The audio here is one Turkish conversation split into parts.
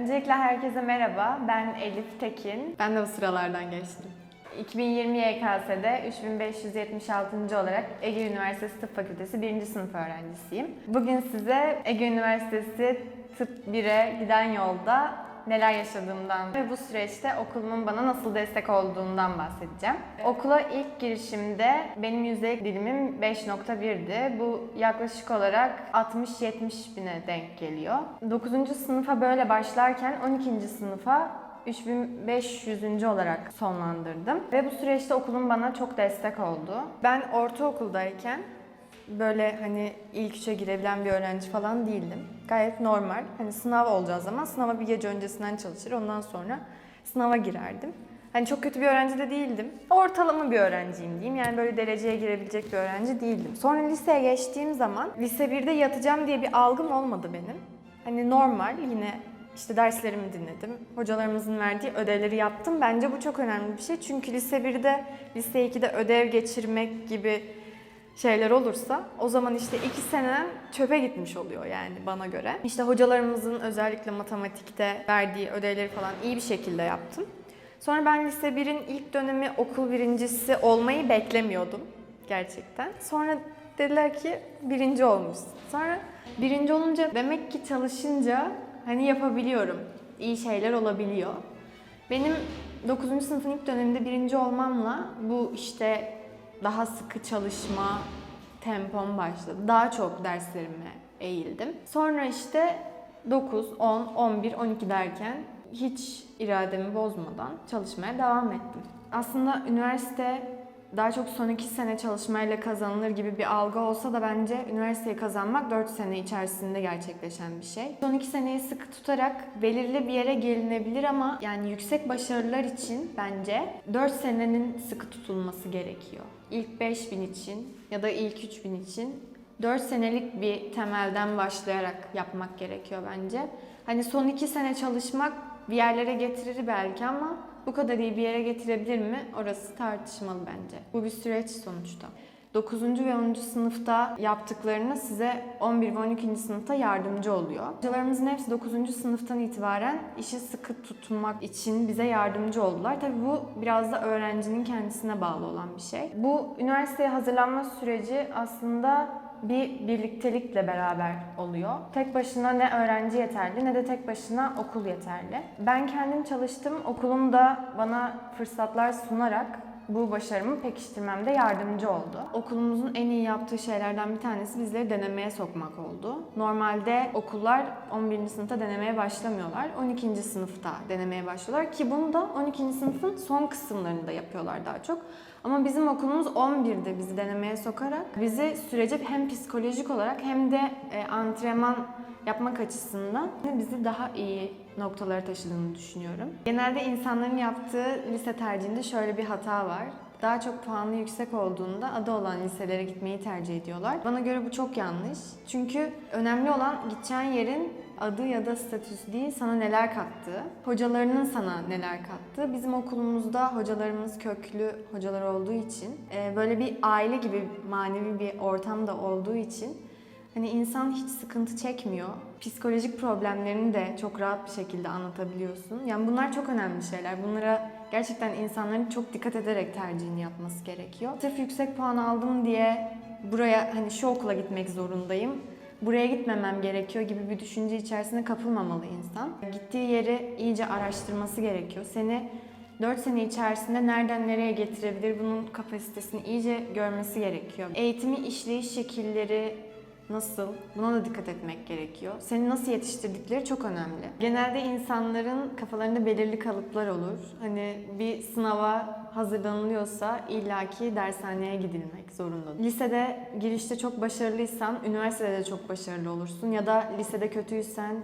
Öncelikle herkese merhaba. Ben Elif Tekin. Ben de bu sıralardan geçtim. 2020 YKS'de 3576. olarak Ege Üniversitesi Tıp Fakültesi 1. sınıf öğrencisiyim. Bugün size Ege Üniversitesi Tıp 1'e giden yolda neler yaşadığımdan ve bu süreçte okulumun bana nasıl destek olduğundan bahsedeceğim. Okula ilk girişimde benim yüzdelik dilimim 5.1'di. Bu yaklaşık olarak 60-70 bine denk geliyor. 9. sınıfa böyle başlarken 12. sınıfa 3500. olarak sonlandırdım. Ve bu süreçte okulum bana çok destek oldu. Ben ortaokuldayken böyle hani ilk üçe girebilen bir öğrenci falan değildim. Gayet normal. Hani sınav olacağı zaman sınava bir gece öncesinden çalışır. Ondan sonra sınava girerdim. Hani çok kötü bir öğrenci de değildim. Ortalama bir öğrenciyim diyeyim. Yani böyle dereceye girebilecek bir öğrenci değildim. Sonra liseye geçtiğim zaman lise 1'de yatacağım diye bir algım olmadı benim. Hani normal yine işte derslerimi dinledim. Hocalarımızın verdiği ödevleri yaptım. Bence bu çok önemli bir şey. Çünkü lise 1'de, lise 2'de ödev geçirmek gibi şeyler olursa o zaman işte iki senem çöpe gitmiş oluyor yani bana göre. İşte hocalarımızın özellikle matematikte verdiği ödevleri falan iyi bir şekilde yaptım. Sonra ben lise 1'in ilk dönemi okul birincisi olmayı beklemiyordum gerçekten. Sonra dediler ki birinci olmuşsun. Sonra birinci olunca demek ki çalışınca hani yapabiliyorum. İyi şeyler olabiliyor. Benim 9. sınıfın ilk döneminde birinci olmamla bu işte daha sıkı çalışma tempom başladı. Daha çok derslerime eğildim. Sonra işte 9, 10, 11, 12 derken hiç irademi bozmadan çalışmaya devam ettim. Aslında üniversite daha çok son iki sene çalışmayla kazanılır gibi bir algı olsa da bence üniversiteyi kazanmak 4 sene içerisinde gerçekleşen bir şey. Son iki seneyi sıkı tutarak belirli bir yere gelinebilir ama yani yüksek başarılar için bence 4 senenin sıkı tutulması gerekiyor. İlk 5000 için ya da ilk 3000 için 4 senelik bir temelden başlayarak yapmak gerekiyor bence. Hani son 2 sene çalışmak bir yerlere getirir belki ama bu kadar iyi bir yere getirebilir mi? Orası tartışmalı bence. Bu bir süreç sonuçta. 9. ve 10. sınıfta yaptıklarını size 11 ve 12. sınıfta yardımcı oluyor. Hocalarımızın hepsi 9. sınıftan itibaren işi sıkı tutmak için bize yardımcı oldular. Tabii bu biraz da öğrencinin kendisine bağlı olan bir şey. Bu üniversiteye hazırlanma süreci aslında bir birliktelikle beraber oluyor. Tek başına ne öğrenci yeterli ne de tek başına okul yeterli. Ben kendim çalıştım. Okulum da bana fırsatlar sunarak bu başarımı pekiştirmemde yardımcı oldu. Okulumuzun en iyi yaptığı şeylerden bir tanesi bizleri denemeye sokmak oldu. Normalde okullar 11. sınıfta denemeye başlamıyorlar. 12. sınıfta denemeye başlıyorlar ki bunu da 12. sınıfın son kısımlarında yapıyorlar daha çok. Ama bizim okulumuz 11'de bizi denemeye sokarak bizi sürece hem psikolojik olarak hem de e, antrenman yapmak açısından bizi daha iyi noktalara taşıdığını düşünüyorum. Genelde insanların yaptığı lise tercihinde şöyle bir hata var. Daha çok puanı yüksek olduğunda adı olan liselere gitmeyi tercih ediyorlar. Bana göre bu çok yanlış. Çünkü önemli olan gideceğin yerin adı ya da statüsü değil sana neler kattığı, hocalarının sana neler kattığı. Bizim okulumuzda hocalarımız köklü hocalar olduğu için e, böyle bir aile gibi manevi bir ortamda olduğu için Hani insan hiç sıkıntı çekmiyor. Psikolojik problemlerini de çok rahat bir şekilde anlatabiliyorsun. Yani bunlar çok önemli şeyler. Bunlara gerçekten insanların çok dikkat ederek tercihini yapması gerekiyor. Sırf yüksek puan aldım diye buraya hani şu okula gitmek zorundayım. Buraya gitmemem gerekiyor gibi bir düşünce içerisine kapılmamalı insan. Gittiği yeri iyice araştırması gerekiyor. Seni 4 sene içerisinde nereden nereye getirebilir bunun kapasitesini iyice görmesi gerekiyor. Eğitimi işleyiş şekilleri nasıl? Buna da dikkat etmek gerekiyor. Seni nasıl yetiştirdikleri çok önemli. Genelde insanların kafalarında belirli kalıplar olur. Hani bir sınava hazırlanılıyorsa illaki dershaneye gidilmek zorunda. Lisede girişte çok başarılıysan üniversitede de çok başarılı olursun ya da lisede kötüysen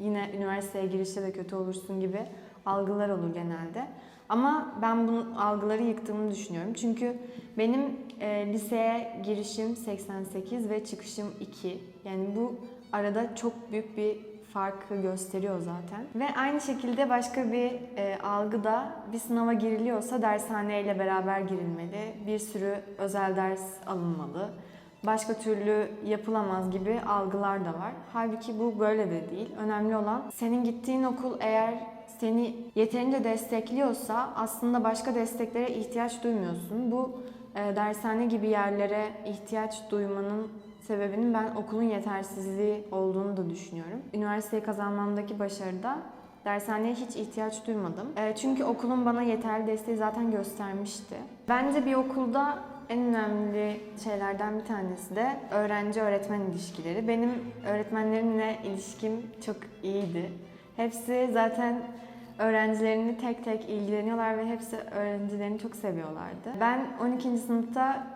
yine üniversiteye girişte de kötü olursun gibi algılar olur genelde. Ama ben bu algıları yıktığımı düşünüyorum. Çünkü benim e, liseye girişim 88 ve çıkışım 2. Yani bu arada çok büyük bir farkı gösteriyor zaten. Ve aynı şekilde başka bir e, algı da bir sınava giriliyorsa dershaneyle beraber girilmeli. Bir sürü özel ders alınmalı. başka türlü yapılamaz gibi algılar da var. Halbuki bu böyle de değil. Önemli olan senin gittiğin okul eğer seni yeterince destekliyorsa aslında başka desteklere ihtiyaç duymuyorsun. Bu e, dershane gibi yerlere ihtiyaç duymanın sebebinin ben okulun yetersizliği olduğunu da düşünüyorum. Üniversiteyi kazanmamdaki başarıda dershaneye hiç ihtiyaç duymadım. E, çünkü okulun bana yeterli desteği zaten göstermişti. Bence bir okulda en önemli şeylerden bir tanesi de öğrenci-öğretmen ilişkileri. Benim öğretmenlerimle ilişkim çok iyiydi. Hepsi zaten öğrencilerini tek tek ilgileniyorlar ve hepsi öğrencilerini çok seviyorlardı. Ben 12. sınıfta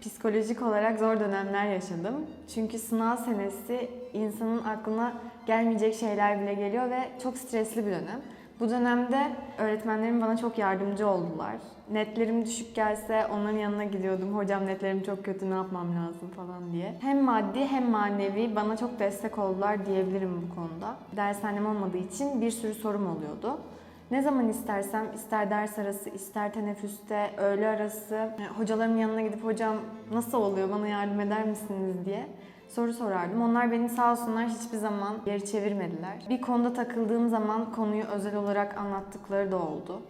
psikolojik olarak zor dönemler yaşadım. Çünkü sınav senesi insanın aklına gelmeyecek şeyler bile geliyor ve çok stresli bir dönem. Bu dönemde öğretmenlerim bana çok yardımcı oldular. Netlerim düşük gelse onların yanına gidiyordum. Hocam netlerim çok kötü ne yapmam lazım falan diye. Hem maddi hem manevi bana çok destek oldular diyebilirim bu konuda. Dershanem olmadığı için bir sürü sorum oluyordu. Ne zaman istersem, ister ders arası, ister teneffüste, öğle arası, e, hocalarımın yanına gidip hocam nasıl oluyor bana yardım eder misiniz diye soru sorardım. Onlar beni sağ olsunlar hiçbir zaman geri çevirmediler. Bir konuda takıldığım zaman konuyu özel olarak anlattıkları da oldu.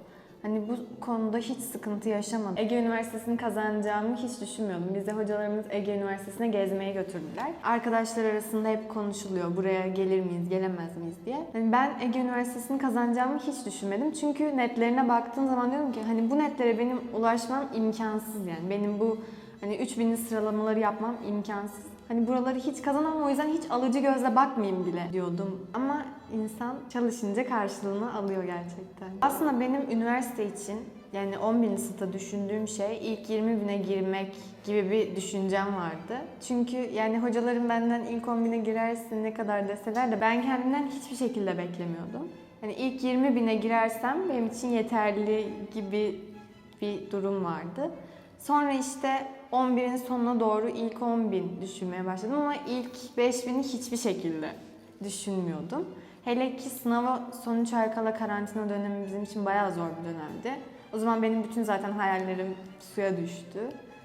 Hani bu konuda hiç sıkıntı yaşamadım. Ege Üniversitesi'ni kazanacağımı hiç düşünmüyordum. Bize hocalarımız Ege Üniversitesi'ne gezmeye götürdüler. Arkadaşlar arasında hep konuşuluyor. Buraya gelir miyiz, gelemez miyiz diye. Yani ben Ege Üniversitesi'ni kazanacağımı hiç düşünmedim. Çünkü netlerine baktığım zaman diyorum ki hani bu netlere benim ulaşmam imkansız yani. Benim bu hani 3000'li sıralamaları yapmam imkansız. Hani buraları hiç kazanamam o yüzden hiç alıcı gözle bakmayayım bile diyordum. Ama insan çalışınca karşılığını alıyor gerçekten. Aslında benim üniversite için yani 10 sınıfta düşündüğüm şey ilk 20 bine girmek gibi bir düşüncem vardı. Çünkü yani hocalarım benden ilk 10 bine girersin ne kadar deseler de ben kendimden hiçbir şekilde beklemiyordum. Yani ilk 20 bine girersem benim için yeterli gibi bir durum vardı. Sonra işte 11'in sonuna doğru ilk 10 bin düşünmeye başladım ama ilk 5 bini hiçbir şekilde düşünmüyordum. Hele ki sınava son 3 ay kala karantina dönemi bizim için bayağı zor bir dönemdi. O zaman benim bütün zaten hayallerim suya düştü.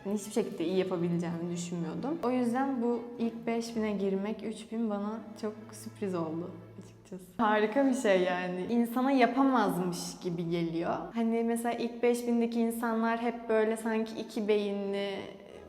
Yani hiçbir şekilde iyi yapabileceğimi düşünmüyordum. O yüzden bu ilk 5000'e girmek 3000 bana çok sürpriz oldu açıkçası. Harika bir şey yani. İnsana yapamazmış gibi geliyor. Hani mesela ilk 5000'deki insanlar hep böyle sanki iki beyinli,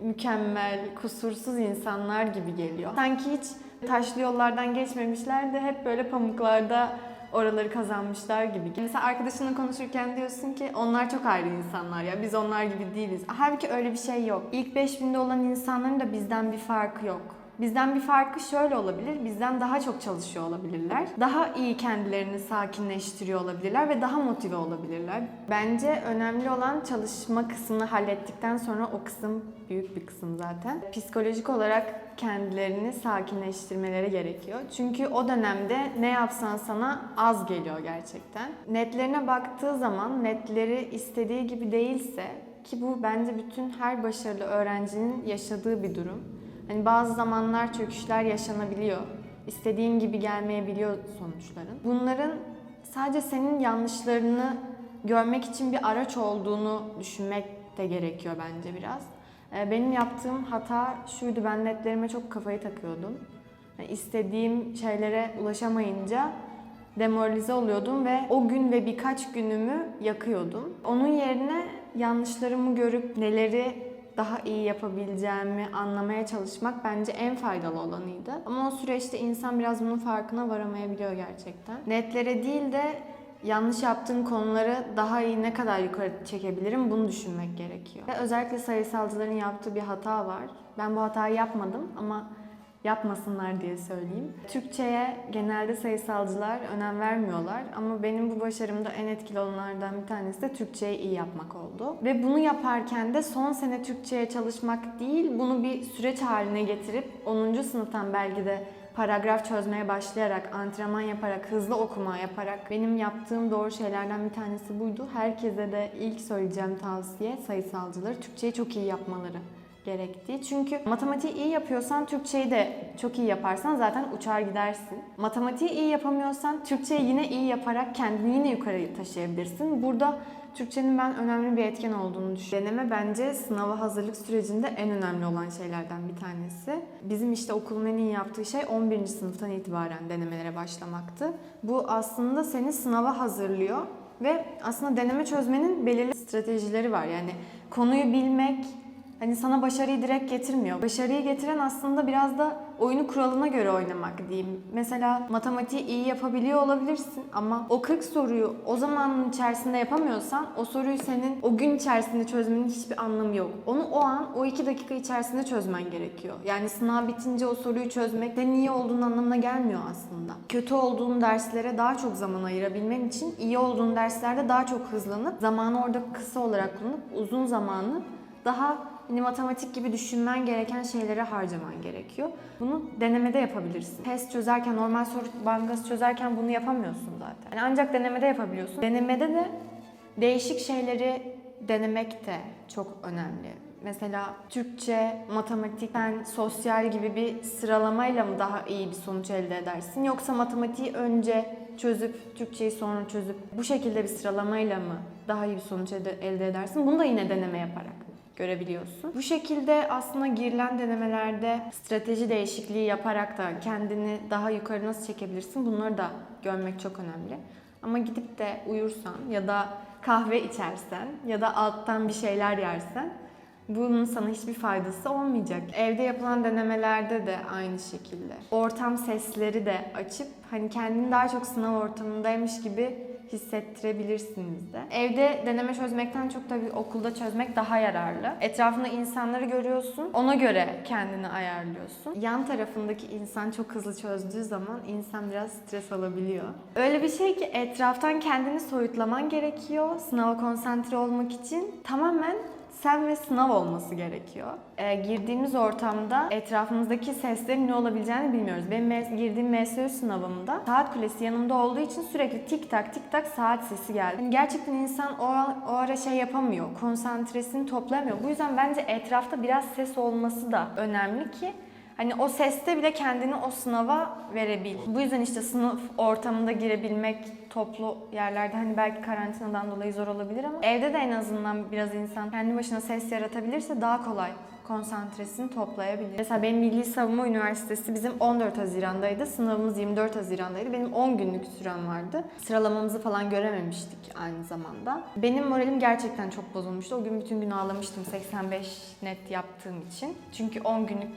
mükemmel, kusursuz insanlar gibi geliyor. Sanki hiç taşlı yollardan geçmemişler de hep böyle pamuklarda oraları kazanmışlar gibi. Mesela arkadaşınla konuşurken diyorsun ki onlar çok ayrı insanlar ya biz onlar gibi değiliz. Halbuki öyle bir şey yok. İlk 5000'de olan insanların da bizden bir farkı yok. Bizden bir farkı şöyle olabilir, bizden daha çok çalışıyor olabilirler. Daha iyi kendilerini sakinleştiriyor olabilirler ve daha motive olabilirler. Bence önemli olan çalışma kısmını hallettikten sonra o kısım büyük bir kısım zaten. Psikolojik olarak kendilerini sakinleştirmeleri gerekiyor. Çünkü o dönemde ne yapsan sana az geliyor gerçekten. Netlerine baktığı zaman netleri istediği gibi değilse ki bu bence bütün her başarılı öğrencinin yaşadığı bir durum. Hani bazı zamanlar çöküşler yaşanabiliyor. İstediğin gibi gelmeyebiliyor sonuçların. Bunların sadece senin yanlışlarını görmek için bir araç olduğunu düşünmek de gerekiyor bence biraz. Ee, Benim yaptığım hata şuydu, ben netlerime çok kafayı takıyordum. Yani istediğim şeylere ulaşamayınca demoralize oluyordum ve o gün ve birkaç günümü yakıyordum. Onun yerine yanlışlarımı görüp neleri daha iyi yapabileceğimi anlamaya çalışmak bence en faydalı olanıydı. Ama o süreçte insan biraz bunun farkına varamayabiliyor gerçekten. Netlere değil de yanlış yaptığın konuları daha iyi ne kadar yukarı çekebilirim bunu düşünmek gerekiyor. Ve özellikle sayısalcıların yaptığı bir hata var. Ben bu hatayı yapmadım ama yapmasınlar diye söyleyeyim. Türkçe'ye genelde sayısalcılar önem vermiyorlar ama benim bu başarımda en etkili olanlardan bir tanesi de Türkçeyi iyi yapmak oldu. Ve bunu yaparken de son sene Türkçe'ye çalışmak değil, bunu bir süreç haline getirip 10. sınıftan belki de paragraf çözmeye başlayarak, antrenman yaparak, hızlı okuma yaparak benim yaptığım doğru şeylerden bir tanesi buydu. Herkese de ilk söyleyeceğim tavsiye sayısalcıları Türkçeyi çok iyi yapmaları gerektiği. Çünkü matematiği iyi yapıyorsan Türkçeyi de çok iyi yaparsan zaten uçar gidersin. Matematiği iyi yapamıyorsan Türkçeyi yine iyi yaparak kendini yine yukarı taşıyabilirsin. Burada Türkçenin ben önemli bir etken olduğunu düşünüyorum. Deneme bence sınava hazırlık sürecinde en önemli olan şeylerden bir tanesi. Bizim işte okulun en iyi yaptığı şey 11. sınıftan itibaren denemelere başlamaktı. Bu aslında seni sınava hazırlıyor ve aslında deneme çözmenin belirli stratejileri var. Yani konuyu bilmek hani sana başarıyı direkt getirmiyor. Başarıyı getiren aslında biraz da oyunu kuralına göre oynamak diyeyim. Mesela matematiği iyi yapabiliyor olabilirsin ama o 40 soruyu o zamanın içerisinde yapamıyorsan o soruyu senin o gün içerisinde çözmenin hiçbir anlamı yok. Onu o an o 2 dakika içerisinde çözmen gerekiyor. Yani sınav bitince o soruyu çözmek senin iyi olduğun anlamına gelmiyor aslında. Kötü olduğun derslere daha çok zaman ayırabilmen için iyi olduğun derslerde daha çok hızlanıp zamanı orada kısa olarak kullanıp uzun zamanı daha hani matematik gibi düşünmen gereken şeylere harcaman gerekiyor. Bunu denemede yapabilirsin. Test çözerken, normal soru bankası çözerken bunu yapamıyorsun zaten. Yani ancak denemede yapabiliyorsun. Denemede de değişik şeyleri denemek de çok önemli. Mesela Türkçe, matematik, fen, sosyal gibi bir sıralamayla mı daha iyi bir sonuç elde edersin? Yoksa matematiği önce çözüp, Türkçeyi sonra çözüp bu şekilde bir sıralamayla mı daha iyi bir sonuç elde, edersin? Bunu da yine deneme yaparak görebiliyorsun. Bu şekilde aslında girilen denemelerde strateji değişikliği yaparak da kendini daha yukarı nasıl çekebilirsin bunları da görmek çok önemli. Ama gidip de uyursan ya da kahve içersen ya da alttan bir şeyler yersen bunun sana hiçbir faydası olmayacak. Evde yapılan denemelerde de aynı şekilde. Ortam sesleri de açıp hani kendini daha çok sınav ortamındaymış gibi hissettirebilirsiniz de. Evde deneme çözmekten çok tabii okulda çözmek daha yararlı. Etrafında insanları görüyorsun, ona göre kendini ayarlıyorsun. Yan tarafındaki insan çok hızlı çözdüğü zaman insan biraz stres alabiliyor. Öyle bir şey ki etraftan kendini soyutlaman gerekiyor sınava konsantre olmak için. Tamamen sen ve sınav olması gerekiyor. Ee, girdiğimiz ortamda etrafımızdaki seslerin ne olabileceğini bilmiyoruz. Benim mes- girdiğim MSU sınavımda saat kulesi yanımda olduğu için sürekli tik tak tik tak saat sesi geldi. Hani gerçekten insan o, o ara şey yapamıyor, konsantresini toplayamıyor. Bu yüzden bence etrafta biraz ses olması da önemli ki Hani o seste bile kendini o sınava verebil. Bu yüzden işte sınıf ortamında girebilmek toplu yerlerde hani belki karantinadan dolayı zor olabilir ama evde de en azından biraz insan kendi başına ses yaratabilirse daha kolay konsantresini toplayabilir. Mesela benim Milli Savunma Üniversitesi bizim 14 Haziran'daydı. Sınavımız 24 Haziran'daydı. Benim 10 günlük sürem vardı. Sıralamamızı falan görememiştik aynı zamanda. Benim moralim gerçekten çok bozulmuştu. O gün bütün gün ağlamıştım 85 net yaptığım için. Çünkü 10 günlük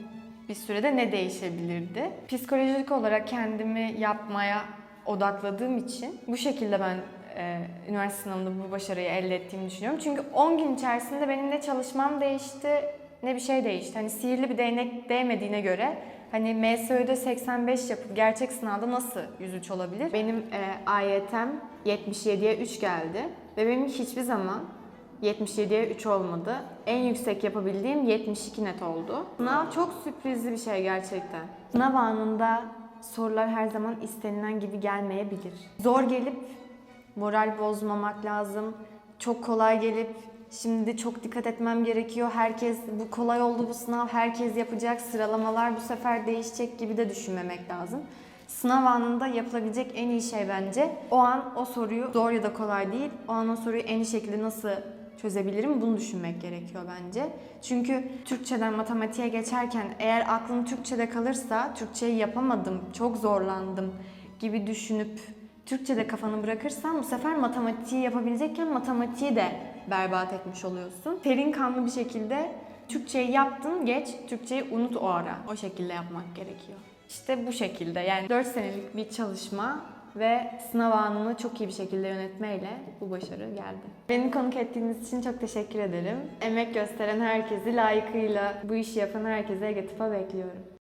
bir sürede ne değişebilirdi? Psikolojik olarak kendimi yapmaya odakladığım için bu şekilde ben e, üniversite sınavında bu başarıyı elde ettiğimi düşünüyorum. Çünkü 10 gün içerisinde benim ne çalışmam değişti ne bir şey değişti. Hani sihirli bir değnek değmediğine göre hani MSÖ'de 85 yapıp gerçek sınavda nasıl 103 olabilir? Benim e, AYT'm 77'ye 3 geldi ve benim hiçbir zaman 77'ye 3 olmadı. En yüksek yapabildiğim 72 net oldu. Sınav çok sürprizli bir şey gerçekten. Sınav anında sorular her zaman istenilen gibi gelmeyebilir. Zor gelip moral bozmamak lazım. Çok kolay gelip şimdi çok dikkat etmem gerekiyor. Herkes bu kolay oldu bu sınav. Herkes yapacak. Sıralamalar bu sefer değişecek gibi de düşünmemek lazım. Sınav anında yapılabilecek en iyi şey bence o an o soruyu zor ya da kolay değil. O an o soruyu en iyi şekilde nasıl çözebilirim bunu düşünmek gerekiyor bence. Çünkü Türkçeden matematiğe geçerken eğer aklın Türkçede kalırsa Türkçeyi yapamadım, çok zorlandım gibi düşünüp Türkçede kafanı bırakırsan bu sefer matematiği yapabilecekken matematiği de berbat etmiş oluyorsun. Terin kanlı bir şekilde Türkçeyi yaptın geç, Türkçeyi unut o ara. O şekilde yapmak gerekiyor. İşte bu şekilde yani 4 senelik bir çalışma ve sınav anını çok iyi bir şekilde yönetmeyle bu başarı geldi. Beni konuk ettiğiniz için çok teşekkür ederim. Emek gösteren herkesi layıkıyla bu işi yapan herkese Ege bekliyorum.